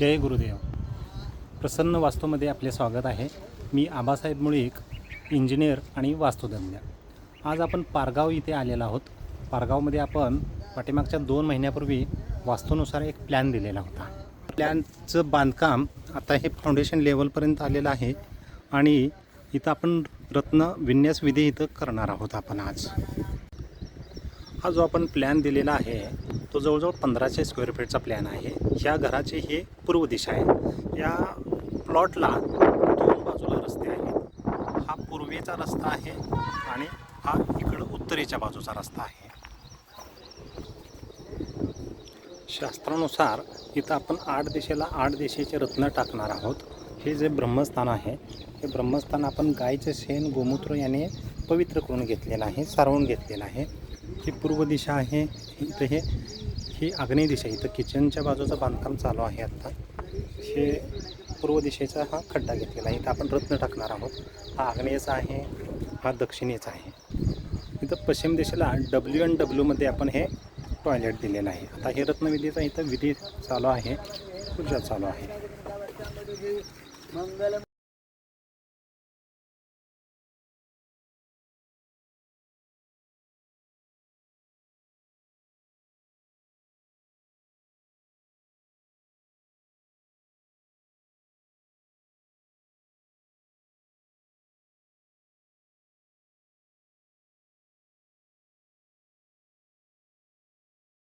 जय गुरुदेव. प्रसन्न वास्तूमध्ये आपले स्वागत आहे. मी आबासाहेब मुळीक इंजिनियर आणि वास्तुतज्ञ आज आपण पारगाव इथे आलेलो आहोत. पारगावमध्ये आपण पाठीमागच्या दोन महिन्यापूर्वी वास्तूनुसार एक प्लॅन दिलेला होता. प्लॅनचं बांधकाम आता हे फाउंडेशन लेवलपर्यंत आलेलं आहे आणि इथं आपण रत्न विन्यास विधी इथं करणार आहोत आपण आज. हा जो आपण प्लॅन दिलेला आहे तो जवळजवळ पंधराशे स्क्वेअर फीटचा प्लॅन आहे. ह्या घराची ही पूर्व दिशा आहे. या प्लॉटला दोन बाजूला रस्ते आहेत. हा पूर्वेचा रस्ता आहे आणि हा इकडं उत्तरेच्या बाजूचा रस्ता आहे. शास्त्रानुसार इथं आपण आठ दिशेला आठ दिशेचे रत्न टाकणार आहोत. हे जे ब्रह्मस्थान आहे हे ब्रह्मस्थान आपण गायचं शेण गोमूत्र याने पवित्र करून घेतलेलं आहे सारवून घेतलेलं आहे. ही पूर्व दिशा आहे इथं हे ही आग्नेय दिशा इथं किचनच्या बाजूचं बांधकाम चालू आहे आत्ता हे पूर्व दिशेचा हा खड्डा घेतलेला आहे. इथं आपण रत्न टाकणार आहोत. हा आग्नेयचा आहे हा दक्षिणेचा आहे. इथं पश्चिम दिशेला डब्ल्यू अँड डब्ल्यूमध्ये आपण हे टॉयलेट दिलेलं आहे. आता हे रत्नविधीचा इथं विधी चालू आहे. पूजा चालू आहे. മംഗലം